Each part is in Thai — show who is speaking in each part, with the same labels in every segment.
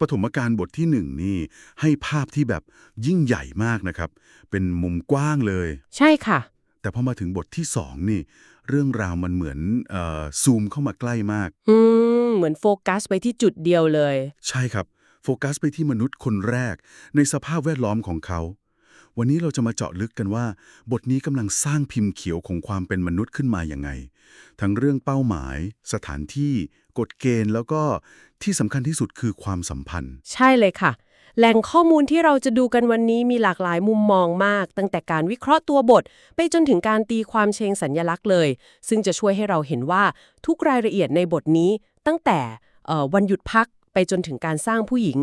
Speaker 1: ปฐมกาลบทที่หนึ่งนี่ให้ภาพที่แบบยิ่งใหญ่มากนะครับ เป็นมุมกว้างเลย
Speaker 2: ใช่ค่ะ
Speaker 1: แต่พอมาถึงบทที่สองนี่ เรื่องราวมันเหมือนเอ่อซูมเข้ามาใกล้มาก
Speaker 2: อืม เหมือนโฟกัสไปที่จุดเดียวเลย
Speaker 1: ใช่ครับ โฟกัสไปที่มนุษย์คนแรก ในสภาพแวดล้อมของเขา วันนี้เราจะมาเจาะลึกกันว่า บทนี้กำลังสร้างพิมพ์เขียวของความเป็นมนุษย์ขึ้นมาอย่างไง ทั้งเรื่องเป้าหมาย สถานที่ กฎเกณฑ์แล้วก็ที่สำคัญที่สุดคือความสัมพันธ์
Speaker 2: ใช่เลยค่ะ แหล่งข้อมูลที่เราจะดูกันวันนี้มีหลากหลายมุมมองมาก ตั้งแต่การวิเคราะห์ตัวบท ไปจนถึงการตีความเชิงสัญญลักษณ์เลย ซึ่งจะช่วยให้เราเห็นว่าทุกรายละเอียดในบทนี้ตั้งแต่วันหยุดพัก ไปจนถึงการสร้างผู้หญิง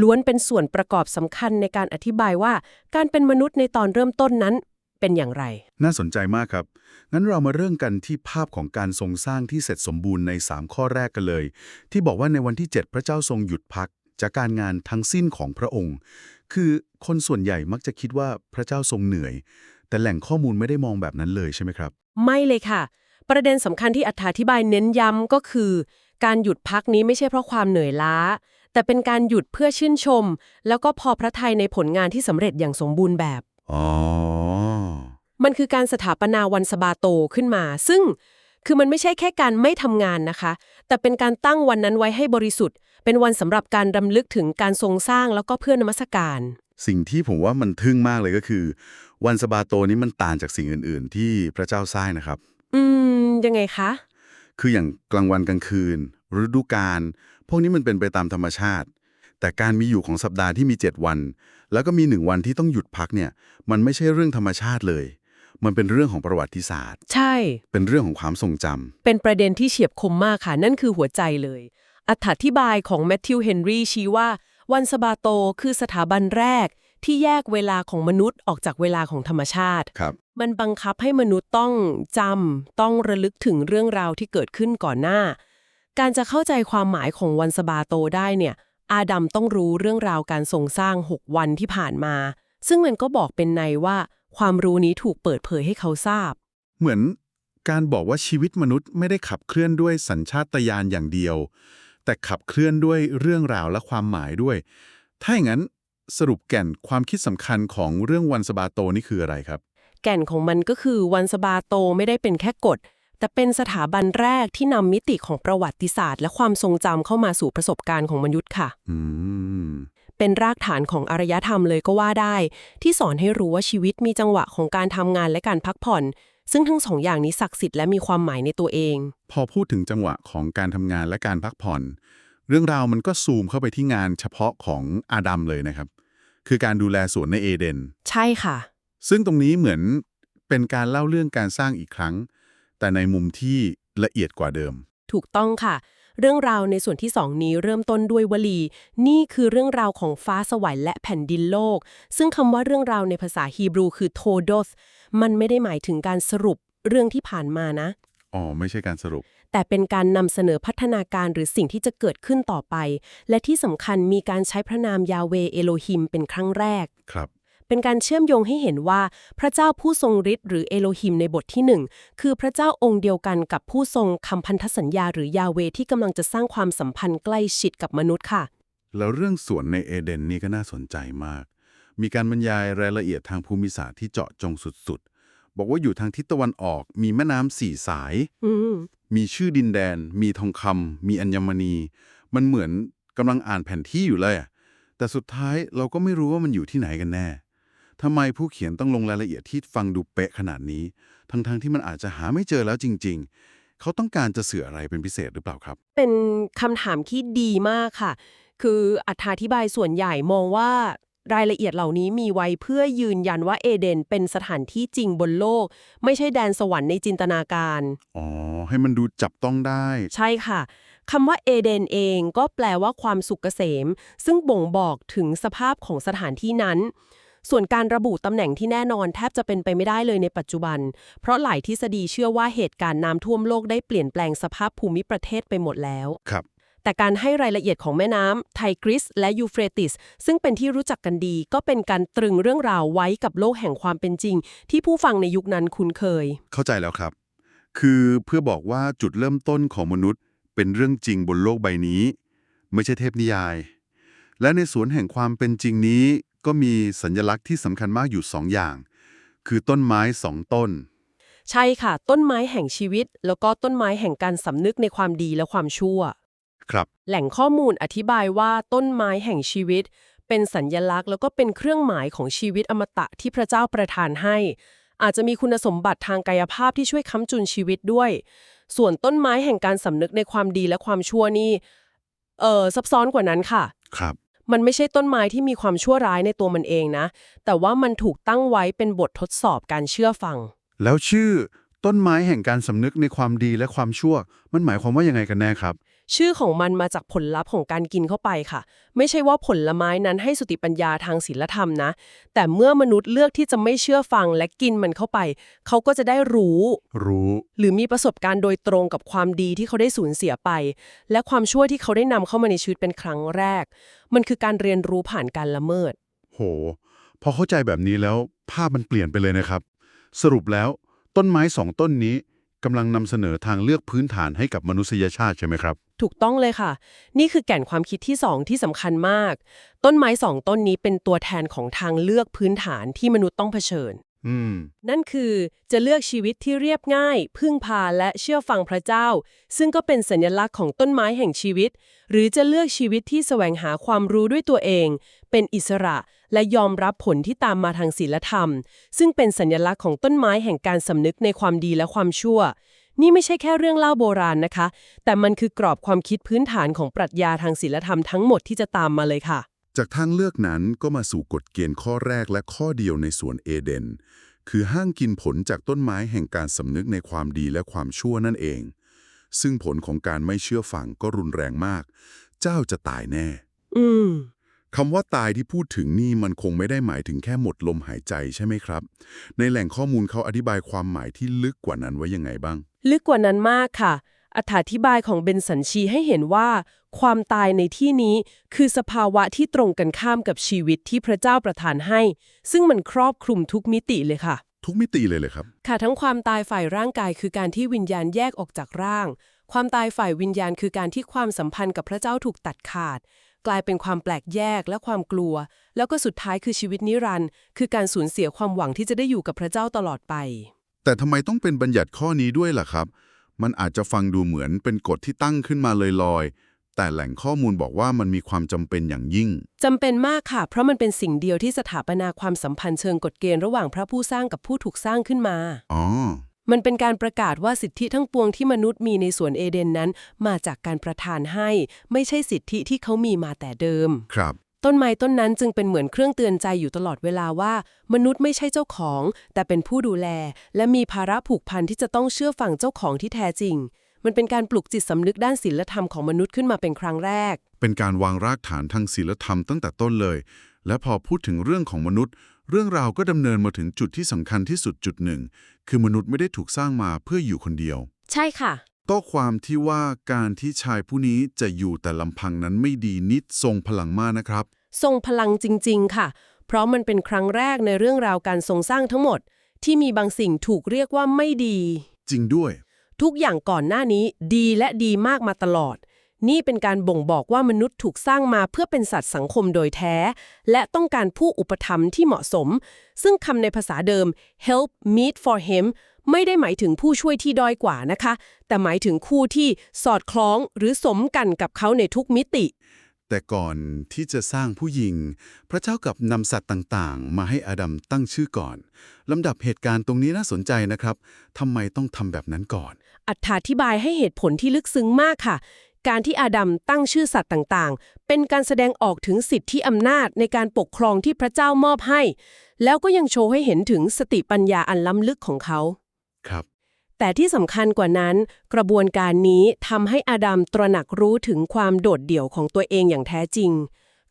Speaker 2: ล้วนเป็นส่วนประกอบสำคัญในการอธิบายว่าการเป็นมนุษย์ในตอนเริ่มต้นนั้นเป็นอย่างไร
Speaker 1: น่าสนใจมากครับ งั้นเรามาเริ่มกันที่ภาพของการทรงสร้างที่เสร็จสมบูรณ์ใน 3 ข้อแรกกันเลย ที่บอกว่าในวันที่ 7 พระเจ้าทรงหยุดพัก จากการงานทั้งสิ้นของพระองค์ คือคนส่วนใหญ่มักจะคิดว่าพระเจ้าทรงเหนื่อย แต่แหล่งข้อมูลไม่ได้มองแบบนั้นเลยใช่ไหมครับ
Speaker 2: ไม่เลยค่ะ ประเด็นสำคัญที่อธิบายเน้นย้ำก็คือ การหยุดพักนี้ไม่ใช่เพราะความเหนื่อยล้า แต่เป็นการหยุดเพื่อชื่นชม แล้วก็พอพระทัยในผลงานที่สำเร็จอย่างสมบูรณ์แบบ
Speaker 1: อ๋อ
Speaker 2: มันคือการสถาปนาวันสบาโตขึ้นมา ซึ่งคือมันไม่ใช่แค่การไม่ทำงานนะคะ แต่เป็นการตั้งวันนั้นไว้ให้บริสุทธิ์ เป็นวันสำหรับการรำลึกถึงการทรงสร้างแล้วก็เพื่อนมัสการ
Speaker 1: สิ่งที่ผมว่ามันทึ่งมากเลยก็คือ วันสบาโตนี้มันต่างจากสิ่งอื่น ๆ ที่พระเจ้าสร้างนะครับ
Speaker 2: อืม ยังไงคะ
Speaker 1: คืออย่างกลางวันกลางคืน ฤดูกาลพวกนี้มันเป็นไปตามธรรมชาติ แต่การมีอยู่ของสัปดาห์ที่มี 7 วัน แล้วก็มีหนึ่งวันที่ต้องหยุดพักเนี่ย มันไม่ใช่เรื่องธรรมชาติเลย มันเป็นเรื่องของประวัติศาสตร์
Speaker 2: ใช่
Speaker 1: เป็นเรื่องของความทรงจำ
Speaker 2: เป็นประเด็นที่เฉียบคมมากค่ะ นั่นคือหัวใจเลย อธิบายของแมทธิวเฮนรี่ชี้ว่า วันสบาโตคือสถาบันแรก ที่แยกเวลาของมนุษย์ออกจากเวลาของธรรมชาติ
Speaker 1: ครับ
Speaker 2: มันบังคับให้มนุษย์ต้องจำต้องระลึกถึงเรื่องราวที่เกิดขึ้นก่อนหน้า การจะเข้าใจความหมายของวันสบาโตได้เนี่ย อาดัมต้องรู้เรื่องราวการทรงสร้าง 6 วันที่ผ่านมา ซึ่งมันก็บอกเป็นในว่า ความรู้นี้ถูกเปิดเผยให้เขาทราบ
Speaker 1: เหมือนการบอกว่าชีวิตมนุษย์ไม่ได้ขับเคลื่อนด้วยสัญชาตญาณอย่างเดียว แต่ขับเคลื่อนด้วยเรื่องราวและความหมายด้วย ถ้าอย่างนั้น สรุปแก่นความคิดสำคัญของเรื่องวันสบาโตนี่คืออะไรครับ
Speaker 2: แก่นของมันก็คือวันสบาโตไม่ได้เป็นแค่กฎ แต่เป็นสถาบันแรกที่นำมิติของประวัติศาสตร์ และความทรงจำเข้ามาสู่ประสบการณ์ของมนุษย์ค่ะ
Speaker 1: อืม
Speaker 2: เป็นรากฐานของอารยธรรมเลยก็ว่าได้ ที่สอนให้รู้ว่าชีวิตมีจังหวะของการทำงานและการพักผ่อน ซึ่งทั้งสองอย่างนี้ศักดิ์สิทธิ์และมีความหมายในตัวเอง
Speaker 1: พอพูดถึงจังหวะของการทำงานและการพักผ่อน เรื่องราวมันก็ซูมเข้าไปที่งานเฉพาะของอาดัมเลยนะครับ คือการดูแลสวนในเอเดน
Speaker 2: ใช่ค่ะ
Speaker 1: ซึ่งตรงนี้เหมือนเป็นการเล่าเรื่องการสร้างอีกครั้ง แต่ในมุมที่ละเอียดกว่าเดิม
Speaker 2: ถูกต้องค่ะ เรื่องราวในส่วนที่สองนี้เริ่มต้นด้วยวลี นี่คือเรื่องราวของฟ้าสวรรค์และแผ่นดินโลก ซึ่งคำว่าเรื่องราวในภาษาฮีบรูคือโทโดสมันไม่ได้หมายถึงการสรุปเรื่องที่ผ่านมานะ
Speaker 1: อ๋อ ไม่ใช่การสรุป
Speaker 2: แต่เป็นการนำเสนอพัฒนาการหรือสิ่งที่จะเกิดขึ้นต่อไป และที่สำคัญมีการใช้พระนามยาเวเอโลฮิมเป็นครั้งแรก
Speaker 1: ครับ
Speaker 2: เป็นการเชื่อมโยงให้เห็นว่าพระเจ้าผู้ทรงฤทธิ์หรือเอโลฮิมในบทที่หนึ่งคือพระเจ้าองค์เดียวกันกับผู้ทรงคำพันธสัญญาหรือยาเวที่กำลังจะสร้างความสัมพันธ์ใกล้ชิดกับมนุษย์ค่ะ
Speaker 1: แล้วเรื่องสวนในเอเดนนี่ก็น่าสนใจมาก มีการบรรยายรายละเอียดทางภูมิศาสตร์ที่เจาะจงสุดๆ บอกว่าอยู่ทางทิศตะวันออก มีแม่น้ำสี่สาย
Speaker 2: อืม
Speaker 1: มีชื่อดินแดน มีทองคำมีอัญมณี มันเหมือนกำลังอ่านแผนที่อยู่เลยอะแต่สุดท้ายเราก็ไม่รู้ว่ามันอยู่ที่ไหนกันแน่ทำไมผู้เขียนต้องลงรายละเอียดที่ฟังดูเป๊ะขนาดนี้ ทั้งๆที่มันอาจจะหาไม่เจอแล้วจริง ๆ เขาต้องการจะสื่ออะไรเป็นพิเศษหรือเปล่าครับ
Speaker 2: เป็นคำถามที่ดีมากค่ะ คืออธิบายส่วนใหญ่มองว่า รายละเอียดเหล่านี้มีไว้เพื่อยืนยันว่าเอเดนเป็นสถานที่จริงบนโลก ไม่ใช่แดนสวรรค์ในจินตนาการ
Speaker 1: อ๋อ ให้มันดูจับต้องได้
Speaker 2: ใช่ค่ะคำว่าเอเดนเองก็แปลว่าความสุขเกษม ซึ่งบ่งบอกถึงสภาพของสถานที่นั้น ส่วนการระบุตำแหน่งที่แน่นอนแทบจะเป็นไปไม่ได้เลยในปัจจุบัน เพราะหลายทฤษฎีเชื่อว่าเหตุการณ์น้ำท่วมโลกได้เปลี่ยนแปลงสภาพภูมิประเทศไปหมดแล้ว
Speaker 1: ครับ
Speaker 2: แต่การให้รายละเอียดของแม่น้ำไทกริสและยูเฟรติส ซึ่งเป็นที่รู้จักกันดี ก็เป็นการตรึงเรื่องราวไว้กับโลกแห่งความเป็นจริง ที่ผู้ฟังในยุคนั้นคุ้นเคย
Speaker 1: เข้าใจแล้วครับ คือเพื่อบอกว่าจุดเริ่มต้นของมนุษย์ เป็นเรื่องจริงบนโลกใบนี้ ไม่ใช่เทพนิยาย และในสวนแห่งความเป็นจริงนี้ ก็มีสัญลักษณ์ที่สำคัญมากอยู่สองอย่าง คือต้นไม้สองต้น
Speaker 2: ใช่ค่ะ ต้นไม้แห่งชีวิต แล้วก็ต้นไม้แห่งการสำนึกในความดีและความชั่ว
Speaker 1: ครับ
Speaker 2: แหล่งข้อมูลอธิบายว่าต้นไม้แห่งชีวิต เป็นสัญญลักษณ์แล้วก็เป็นเครื่องหมายของชีวิตอมตะที่พระเจ้าประทานให้ อาจจะมีคุณสมบัติทางกายภาพที่ช่วยค้ำจุนชีวิตด้วย ส่วนต้นไม้แห่งการสำนึกในความดีและความชั่วนี่เออซับซ้อนกว่านั้นค่ะ
Speaker 1: ครับ
Speaker 2: มันไม่ใช่ต้นไม้ที่มีความชั่วร้ายในตัวมันเองนะ แต่ว่ามันถูกตั้งไว้เป็นบททดสอบการเชื่อฟัง
Speaker 1: แล้วชื่อต้นไม้แห่งการสำนึกในความดีและความชั่ว มันหมายความว่ายังไงกันแน่ครับ
Speaker 2: ชื่อของมันมาจากผลลัพธ์ของการกินเข้าไปค่ะ ไม่ใช่ว่าผลไม้นั้นให้สติปัญญาทางศีลธรรมนะ แต่เมื่อมนุษย์เลือกที่จะไม่เชื่อฟังและกินมันเข้าไป เขาก็จะได้รู้
Speaker 1: รู้
Speaker 2: หรือมีประสบการณ์โดยตรงกับความดีที่เขาได้สูญเสียไป และความชั่วที่เขาได้นำเข้ามาในชีวิตเป็นครั้งแรก มันคือการเรียนรู้ผ่านการละเมิด
Speaker 1: โห พอเข้าใจแบบนี้แล้วภาพมันเปลี่ยนไปเลยนะครับ สรุปแล้ว ต้นไม้สองต้นนี้ กำลังนำเสนอทางเลือกพื้นฐานให้กับมนุษยชาติใช่ไหมครับ
Speaker 2: ถูกต้องเลยค่ะ นี่คือแก่นความคิดที่สองที่สำคัญมาก ต้นไม้สองต้นนี้เป็นตัวแทนของทางเลือกพื้นฐานที่มนุษย์ต้องเผชิญ
Speaker 1: อืม
Speaker 2: นั่นคือจะเลือกชีวิตที่เรียบง่าย พึ่งพาและเชื่อฟังพระเจ้า ซึ่งก็เป็นสัญลักษณ์ของต้นไม้แห่งชีวิต หรือจะเลือกชีวิตที่แสวงหาความรู้ด้วยตัวเอง เป็นอิสระและยอมรับผลที่ตามมาทางศีลธรรม ซึ่งเป็นสัญลักษณ์ของต้นไม้แห่งการสำนึกในความดีและความชั่ว นี่ไม่ใช่แค่เรื่องเล่าโบราณนะคะ แต่มันคือกรอบความคิดพื้นฐานของปรัชญาทางศีลธรรมทั้งหมดที่จะตามมาเลยค่ะ
Speaker 1: จากทางเลือกนั้นก็มาสู่กฎเกณฑ์ข้อแรกและข้อเดียวในสวนเอเดน คือห้ามกินผลจากต้นไม้แห่งการสำนึกในความดีและความชั่วนั่นเอง ซึ่งผลของการไม่เชื่อฟังก็รุนแรงมาก เจ้าจะตายแน่
Speaker 2: อืม
Speaker 1: คำว่าตายที่พูดถึงนี่มันคงไม่ได้หมายถึงแค่หมดลมหายใจใช่ไหมครับ ในแหล่งข้อมูลเขาอธิบายความหมายที่ลึกกว่านั้นไว้ยังไงบ้าง
Speaker 2: ลึกกว่านั้นมากค่ะอธิบายของเบนสันชีให้เห็นว่า ความตายในที่นี้คือสภาวะที่ตรงกันข้ามกับชีวิตที่พระเจ้าประทานให้ ซึ่งมันครอบคลุมทุกมิติเลยค่ะ
Speaker 1: ทุกมิติเลยเลยครับ
Speaker 2: ค่ะทั้งความตายฝ่ายร่างกายคือการที่วิญญาณแยกออกจากร่าง ความตายฝ่ายวิญญาณคือการที่ความสัมพันธ์กับพระเจ้าถูกตัดขาด กลายเป็นความแปลกแยกและความกลัว แล้วก็สุดท้ายคือชีวิตนิรันดร์คือการสูญเสียความหวังที่จะได้อยู่กับพระเจ้าตลอดไป
Speaker 1: แต่ทำไมต้องเป็นบัญญัติข้อนี้ด้วยล่ะครับ มันอาจจะฟังดูเหมือนเป็นกฎที่ตั้งขึ้นมาลอยๆ แต่แหล่งข้อมูลบอกว่ามันมีความจำเป็นอย่างยิ่ง
Speaker 2: จำเป็นมากค่ะ เพราะมันเป็นสิ่งเดียวที่สถาปนาความสัมพันธ์เชิงกฎเกณฑ์ระหว่างพระผู้สร้างกับผู้ถูกสร้างขึ้นมา
Speaker 1: อ๋อ
Speaker 2: มันเป็นการประกาศว่าสิทธิทั้งปวงที่มนุษย์มีในสวนเอเดนนั้น มาจากการประทานให้ ไม่ใช่สิทธิที่เขามีมาแต่เดิม
Speaker 1: ครับ
Speaker 2: ต้นไม้ต้นนั้นจึงเป็นเหมือนเครื่องเตือนใจอยู่ตลอดเวลาว่า มนุษย์ไม่ใช่เจ้าของ แต่เป็นผู้ดูแล และมีภาระผูกพันที่จะต้องเชื่อฟังเจ้าของที่แท้จริง มันเป็นการปลุกจิตสำนึกด้านศีลธรรมของมนุษย์ขึ้นมาเป็นครั้งแรก
Speaker 1: เป็นการวางรากฐานทางศีลธรรมตั้งแต่ต้นเลย และพอพูดถึงเรื่องของมนุษย์ เรื่องราวก็ดำเนินมาถึงจุดที่สำคัญที่สุดจุดหนึ่ง คือมนุษย์ไม่ได้ถูกสร้างมาเพื่ออยู่คนเดียว
Speaker 2: ใช่ค่ะ
Speaker 1: ก็ความที่ว่าการที่ชายผู้นี้จะอยู่แต่ลำพังนั้นไม่ดีนิดทรงพลังมากนะครับ
Speaker 2: ทรงพลังจริง ๆ ค่ะ เพราะมันเป็นครั้งแรกในเรื่องราวการทรงสร้างทั้งหมด ที่มีบางสิ่งถูกเรียกว่าไม่ดี
Speaker 1: จริงด้วย
Speaker 2: ทุกอย่างก่อนหน้านี้ดีและดีมากมาตลอด นี่เป็นการบ่งบอกว่ามนุษย์ถูกสร้างมาเพื่อเป็นสัตว์สังคมโดยแท้ และต้องการผู้อุปถัมภ์ที่เหมาะสม ซึ่งคำในภาษาเดิม help meet for him ไม่ได้หมายถึงผู้ช่วยที่ด้อยกว่านะคะ แต่หมายถึงคู่ที่สอดคล้องหรือสมกันกับเขาในทุกมิติ
Speaker 1: แต่ก่อนที่จะสร้างผู้หญิง พระเจ้ากับนำสัตว์ต่างๆ มาให้อาดัมตั้งชื่อก่อนลำดับเหตุการณ์ตรงนี้น่าสนใจนะครับทำไมต้องทำแบบนั้นก่อน
Speaker 2: อธิบายให้เหตุผลที่ลึกซึ้งมากค่ะ การที่อาดัมตั้งชื่อสัตว์ต่างๆ เป็นการแสดงออกถึงสิทธิอำนาจในการปกครองที่พระเจ้ามอบให้ แล้วก็ยังโชว์ให้เห็นถึงสติปัญญาอันล้ำลึกของเขา
Speaker 1: ครับ
Speaker 2: แต่ที่สำคัญกว่านั้น กระบวนการนี้ทำให้อาดัมตระหนักรู้ถึงความโดดเดี่ยวของตัวเองอย่างแท้จริง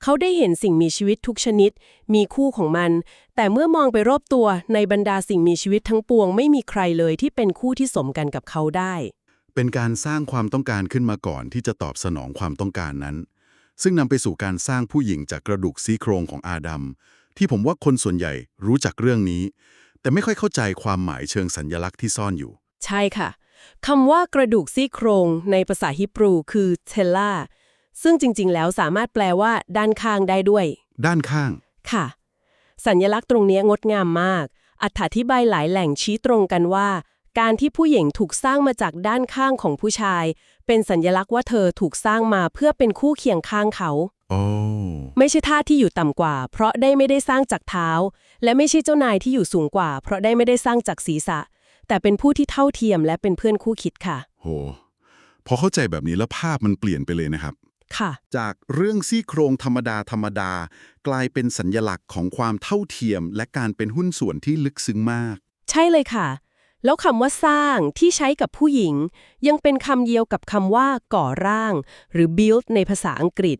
Speaker 2: เขาได้เห็นสิ่งมีชีวิตทุกชนิด มีคู่ของมัน แต่เมื่อมองไปรอบตัวในบรรดาสิ่งมีชีวิตทั้งปวง ไม่มีใครเลยที่เป็นคู่ที่สมกันกับเขาได้
Speaker 1: เป็นการสร้างความต้องการขึ้นมาก่อนที่จะตอบสนองความต้องการนั้น ซึ่งนำไปสู่การสร้างผู้หญิงจากกระดูกซี่โครงของอาดัมที่ผมว่าคนส่วนใหญ่รู้จักเรื่องนี้ แต่ไม่ค่อยเข้าใจความหมายเชิงสัญญลักษณ์ที่ซ่อนอยู่
Speaker 2: ใช่ค่ะคำว่ากระดูกซี่โครงในภาษาฮิบรูคือเทลล่า ซึ่งจริง ๆ แล้วสามารถแปลว่า ด้านข้างได้ด้วย
Speaker 1: ด้านข้าง
Speaker 2: ค่ะ สัญลักษณ์ตรงเนี้ยงดงามมาก อธิบายหลายแหล่งชี้ตรงกันว่า การที่ผู้หญิงถูกสร้างมาจากด้านข้างของผู้ชาย เป็นสัญลักษณ์ว่าเธอถูกสร้างมาเพื่อเป็นคู่เคียงข้างเขา
Speaker 1: โอ้
Speaker 2: ไม่ใช่ท่าที่อยู่ต่ำกว่า เพราะได้ไม่ได้สร้างจากเท้า และไม่ใช่เจ้านายที่อยู่สูงกว่า เพราะได้ไม่ได้สร้างจากศีรษะ แต่เป็นผู้ที่เท่าเทียมและเป็นเพื่อนคู่คิดค่ะ
Speaker 1: โหพอเข้าใจแบบนี้แล้วภาพมันเปลี่ยนไปเลยนะครับ
Speaker 2: ค่ะ
Speaker 1: จากเรื่องซี่โครงธรรมดาธรรมดา กลายเป็นสัญญลักษณ์ของความเท่าเทียม และการเป็นหุ้นส่วนที่ลึกซึ้งมาก
Speaker 2: ใช่เลยค่ะ แล้วคำว่าสร้างที่ใช้กับผู้หญิง ยังเป็นคำเดียวกับคำว่าก่อร่าง หรือ build ในภาษาอังกฤษ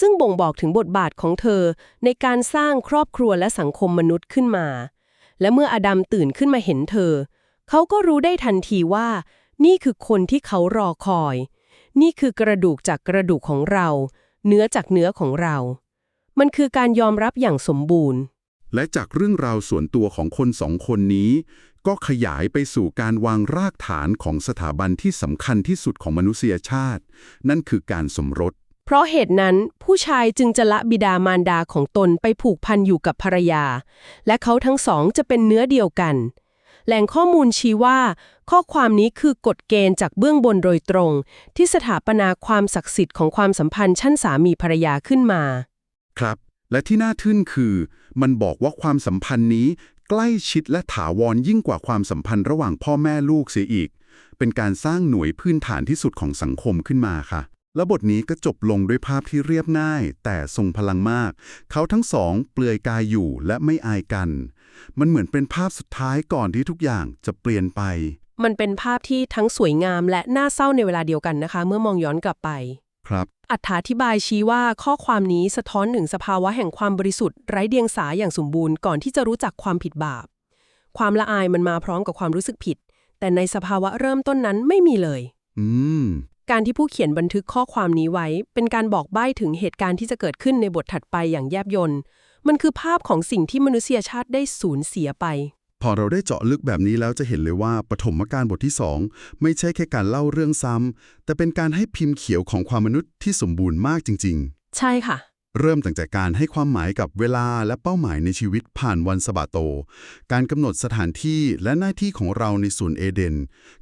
Speaker 2: ซึ่งบ่งบอกถึงบทบาทของเธอ ในการสร้างครอบครัวและสังคมมนุษย์ขึ้นมา และเมื่ออดัมตื่นขึ้นมาเห็นเธอ เขาก็รู้ได้ทันทีว่า นี่คือคนที่เขารอคอย นี่คือกระดูกจากกระดูกของเรา เนื้อจากเนื้อของเรา มันคือการยอมรับอย่างสมบูรณ์
Speaker 1: และจากเรื่องราวส่วนตัวของคนสองคนนี้ ก็ขยายไปสู่การวางรากฐานของสถาบันที่สำคัญที่สุดของมนุษยชาติ นั่นคือการสมรส
Speaker 2: เพราะเหตุนั้นผู้ชายจึงจะละบิดามารดาของตนไปผูกพันอยู่กับภรรยา และเขาทั้งสองจะเป็นเนื้อเดียวกัน แหล่งข้อมูลชี้ว่า ข้อความนี้คือกฎเกณฑ์จากเบื้องบนโดยตรง ที่สถาปนาความศักดิ์สิทธิ์ของความสัมพันธ์ชั้นสามีภรรยาขึ้นมา
Speaker 1: ครับ และที่น่าทึ่งคือ มันบอกว่าความสัมพันธ์นี้ใกล้ชิดและถาวรยิ่งกว่าความสัมพันธ์ระหว่างพ่อแม่ลูกเสียอีก เป็นการสร้างหน่วยพื้นฐานที่สุดของสังคมขึ้นมาค่ะแล้วบทนี้ก็จบลงด้วยภาพที่เรียบง่าย แต่ทรงพลังมาก เขาทั้งสองเปลือยกายอยู่และไม่อายกัน มันเหมือนเป็นภาพสุดท้ายก่อนที่ทุกอย่างจะเปลี่ยนไป
Speaker 2: มันเป็นภาพที่ทั้งสวยงามและน่าเศร้าในเวลาเดียวกันนะคะ เมื่อมองย้อนกลับไป
Speaker 1: ครับ
Speaker 2: อธิบายชี้ว่าข้อความนี้สะท้อนถึงสภาวะแห่งความบริสุทธิ์ไร้เดียงสาอย่างสมบูรณ์ก่อนที่จะรู้จักความผิดบาป ความละอายมันมาพร้อมกับความรู้สึกผิด แต่ในสภาวะเริ่มต้นนั้นไม่มีเลย
Speaker 1: อืม
Speaker 2: การที่ผู้เขียนบันทึกข้อความนี้ไว้ เป็นการบอกใบ้ถึงเหตุการณ์ที่จะเกิดขึ้นในบทถัดไปอย่างแยบยล มันคือภาพของสิ่งที่มนุษยชาติได้สูญเสียไป
Speaker 1: พอเราได้เจาะลึกแบบนี้แล้วจะเห็นเลยว่าปฐมกาลบทที่ 2 ไม่ใช่แค่การเล่าเรื่องซ้ำแต่เป็นการให้พิมพ์เขียวของความมนุษย์ที่สมบูรณ์มากจริง
Speaker 2: ใช่ค่ะ
Speaker 1: ๆเริ่มตั้งแต่การให้ความหมายกับเวลาและเป้าหมายในชีวิตผ่านวันสะบาโต การกำหนดสถานที่และหน้าที่ของเราในส่วนเอเดน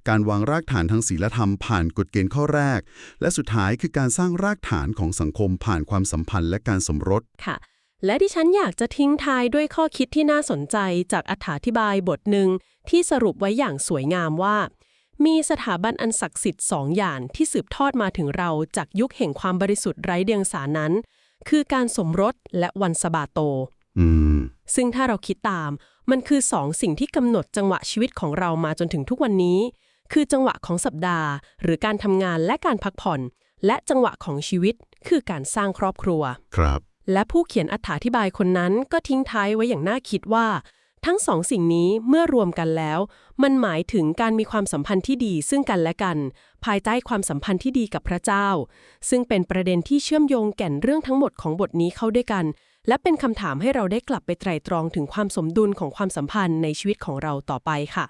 Speaker 1: การวางรากฐานทางศีลธรรมผ่านกฎเกณฑ์ข้อแรก และสุดท้ายคือการสร้างรากฐานของสังคมผ่านความสัมพันธ์และการสมรส
Speaker 2: ค่ะ และที่ฉันอยากจะทิ้งท้ายด้วยข้อคิดที่น่าสนใจจากอธิบายบทหนึ่งที่สรุปไว้อย่างสวยงามว่า มีสถาบันอันศักดิ์สิทธิ์สองอย่างที่สืบทอดมาถึงเราจากยุคแห่งความบริสุทธิ์ไร้เดียงสานั้น คือการสมรสและวันสะบาโต
Speaker 1: อืม
Speaker 2: ซึ่งถ้าเราคิดตาม มันคือสองสิ่งที่กำหนดจังหวะชีวิตของเรามาจนถึงทุกวันนี้ คือจังหวะของสัปดาห์ หรือการทำงานและการพักผ่อน และจังหวะของชีวิต คือการสร้างครอบครัว
Speaker 1: ครับ
Speaker 2: และผู้เขียนอธิบายคนนั้นก็ทิ้งท้ายไว้อย่างน่าคิดว่า ทั้งสองสิ่งนี้เมื่อรวมกันแล้ว มันหมายถึงการมีความสัมพันธ์ที่ดีซึ่งกันและกัน ภายใต้ความสัมพันธ์ที่ดีกับพระเจ้า ซึ่งเป็นประเด็นที่เชื่อมโยงแก่นเรื่องทั้งหมดของบทนี้เข้าด้วยกัน และเป็นคำถามให้เราได้กลับไปไตร่ตรองถึงความสมดุลของความสัมพันธ์ในชีวิตของเราต่อไปค่ะ